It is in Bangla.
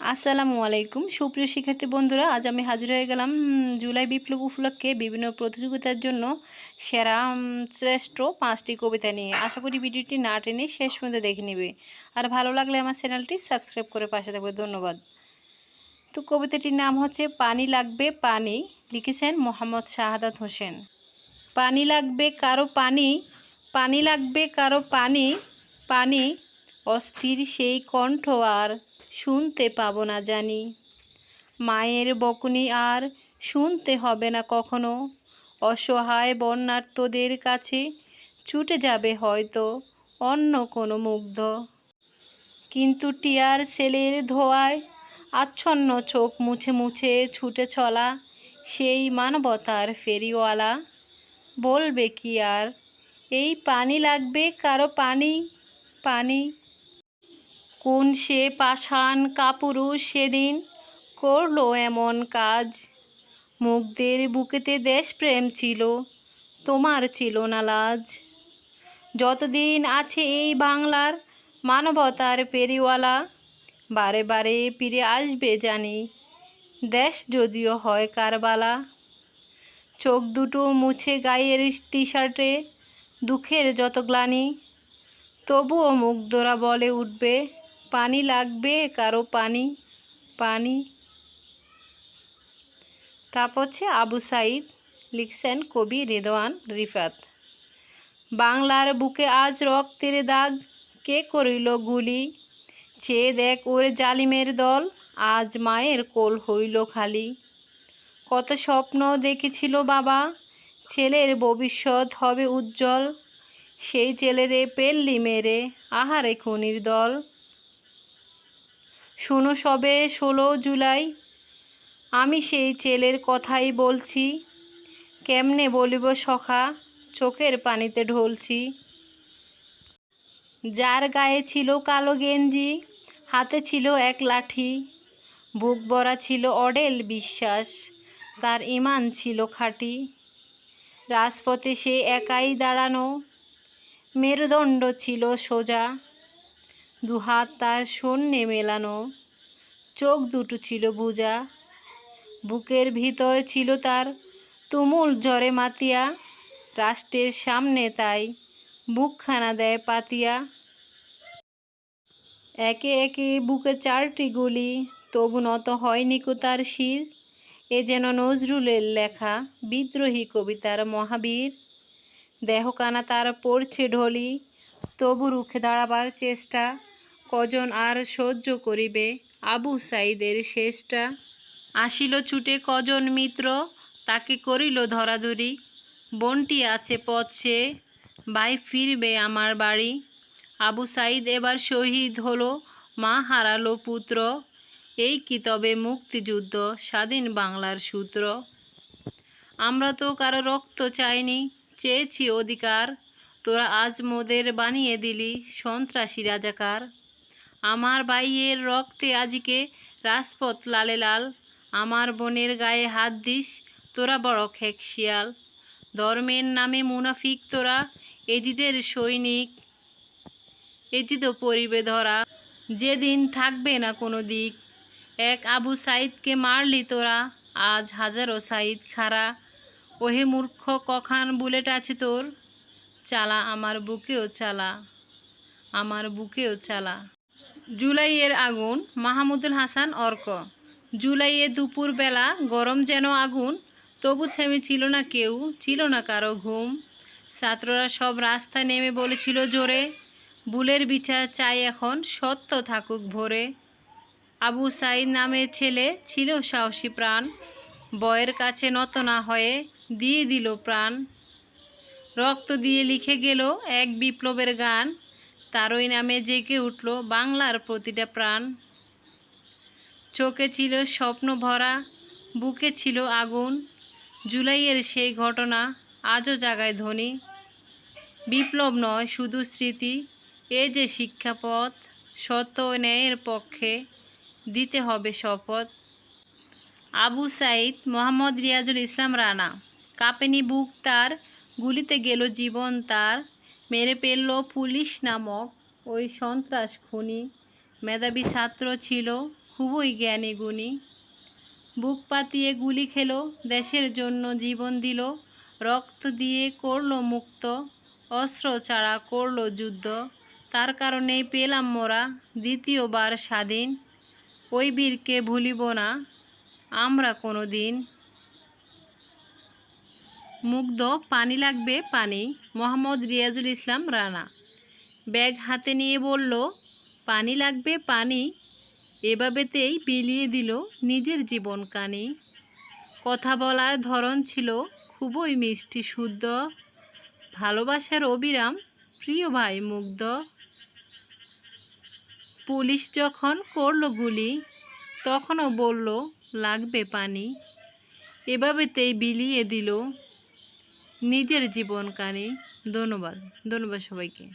আসসালামু আলাইকুম। সুপ্রিয় শিক্ষার্থী বন্ধুরা, আজ আমি হাজির হয়ে গেলাম জুলাই বিপ্লব উপলক্ষে বিভিন্ন প্রতিযোগিতার জন্য সেরা শ্রেষ্ঠ পাঁচটি কবিতা নিয়ে। আশা করি ভিডিওটি না টেনে শেষ পর্যন্ত দেখে নেবে। আর ভালো লাগলে আমার চ্যানেলটি সাবস্ক্রাইব করে পাশে থাকবে। ধন্যবাদ। তো কবিতাটির নাম হচ্ছে, পানি লাগবে পানি লিখেছেন মোহাম্মদ শাহাদাত হোসেন। পানি লাগবে কারও পানি পানি লাগবে কারও পানি পানি অস্থির সেই কণ্ঠ আর শুনতে পাবো না জানি। মায়ের বকুনি আর শুনতে হবে না কখনো। অসহায় বন্যার্তদের কাছে ছুটে যাবে হয়তো অন্য কোনো মুগ্ধ। কিন্তু টিয়ার ছেলের ধোয়ায় আচ্ছন্ন চোখ মুছে মুছে ছুটে চলা সেই মানবতার ফেরিওয়ালা। বলবে কি আর, এই পানি লাগবে, কারও পানি? পানি কোন সে পাষাণ কাপুরুষ সেদিন করল এমন কাজ? মুগ্ধের বুকেতে দেশপ্রেম ছিল, তোমার ছিল না লাজ। যতদিন আছে এই বাংলার মানবতার পেরিওয়ালা, বারে বারে ফিরে আসবে জানি, দেশ যদিও হয় কারবালা। চোখ দুটো মুছে গায়ের টি শার্টে দুঃখের যত গ্লানি, তবুও মুগ্ধরা বলে উঠবে পানি লাগবে? কারও পানি? পানি? তারপর হচ্ছে আবু সাইদ লিখছেন কবি রেদওয়ান রিফাত। বাংলার বুকে আজ রক্তের দাগ, কে করিল গুলি? চেয়ে দেখ ওরে জালিমের দল, আজ মায়ের কোল হইল খালি। কত স্বপ্ন দেখেছিল বাবা, ছেলের ভবিষ্যৎ হবে উজ্জ্বল। সেই ছেলেরে পেল্লি মেরে, আহারে খুনির দল। শুনো সবে ষোলো জুলাই। আমি সেই ছেলের কথাই বলছি। কেমনে বলিব সখা, চোখের পানিতে ঢলছি। যার গায়ে ছিল কালো গেঞ্জি, হাতে ছিল এক লাঠি। বুক ভরা ছিল অডেল বিশ্বাস, তার ইমান ছিল খাঁটি। রাজপথে সে একাই দাঁড়ানো, মেরুদণ্ড ছিল সোজা। দুহাত তার শূন্যে মেলানো। চোখ দুটো ছিল বুজা। বুকের ভিতর ছিল তার তুমুল জ্বরে মাতিয়া। রাষ্ট্রের সামনে তাই বুকখানা দেয় পাতিয়া। একে একে বুকে চারটি গুলি, তবু নত হয়নি তার শির। এ যেন নজরুলের লেখা বিদ্রোহী কবিতার মহাবীর। দেহকানা তার পড়ছে ঢলি, তবু রুখে দাঁড়াবার চেষ্টা। কজন আর সহ্য করিবে? আবু সাইদের শেষটা আসিল ছুটে কজন মিত্র? তাকে করিল ধরাধরি। বনটি আছে পথ সে ভাই ফিরবে আমার বাড়ি। আবু সাইদ এবার শহীদ হলো, মা হারালো পুত্র। এই কি তবে মুক্তিযুদ্ধ, স্বাধীন বাংলার সূত্র? আমরা তো কারও রক্ত চাইনি, চেয়েছি অধিকার। তোরা আজ মোদের বানিয়ে দিলি, সন্ত্রাসী রাজাকার। আমার ভাইয়ের রক্তে আজকে রাজপথ লালে লাল। আমার বোনের গায়ে হাত দিস, তোরা বড় খেক শিয়াল ধর্মের নামে মুনাফিক তোরা, এজিদের সৈনিক। এজিদও পরিবে ধরা, যেদিন থাকবে না কোনো দিক। এক আবু সাইদকে মারলি তোরা, আজ হাজারো সাইদ খারা। ওহে মূর্খ, কখান বুলেট আছে তোর। চালা আমার বুকেও চালা, আমার বুকেও চালা। জুলাইয়ের আগুন, মাহমুদুল হাসান অর্ক। জুলাইয়ে দুপুরবেলা গরম যেন আগুন, তবু থেমে ছিল না কেউ, ছিল না কারও ঘুম। ছাত্ররা সব রাস্তায় নেমে বলেছিল জোরে, বুলের বিচার চাই এখন, সত্য থাকুক ভোরে। আবু সাইদ নামের ছেলে ছিল সাহসী প্রাণ বয়ের কাছে নত না হয়ে দিয়ে দিল প্রাণ। রক্ত দিয়ে লিখে গেল এক বিপ্লবের গান তারই নামে জেগে উঠল বাংলার প্রতিটা প্রাণ। চোখে ছিল স্বপ্ন ভরা, বুকে ছিল আগুন। জুলাইয়ের সেই ঘটনা আজও জাগায় ধ্বনি। বিপ্লব নয় শুধু স্মৃতি, এ যে শিক্ষাপথ, সত্য ন্যায়ের পক্ষে দিতে হবে শপথ। আবু সাইদ মোহাম্মদ রিয়াজুল ইসলাম রানা, কাঁপেনি বুক তার, গুলিতে গেল জীবন তার। মেরে ফেলল পুলিশ নামক ওই সন্ত্রাস খুনি। মেধাবী ছাত্র ছিল, খুবই জ্ঞানী গুণী। বুক পাতিয়ে গুলি খেলো, দেশের জন্য জীবন দিল, রক্ত দিয়ে করল মুক্ত, অস্ত্র ছাড়া করল যুদ্ধ। তার কারণেই পেলাম মোরা, দ্বিতীয়বার স্বাধীন। ওই বীরকে ভুলিব না, আমরা কোনো দিন মুগ্ধ, পানি লাগবে পানি। মোহাম্মদ রিয়াজুল ইসলাম রানা। ব্যাগ হাতে নিয়ে বলল, পানি লাগবে পানি। এভাবেতেই বিলিয়ে দিল নিজের জীবন কানি। কথা বলার ধরন ছিল খুবই মিষ্টি, শুদ্ধ। ভালোবাসার অবিরাম, প্রিয় ভাই মুগ্ধ। পুলিশ যখন করল গুলি, তখনও বলল, লাগবে পানি। এভাবেতেই বিলিয়ে দিল নিজের জীবন কানে ধন্যবাদ ধন্যবাদ সবাইকে।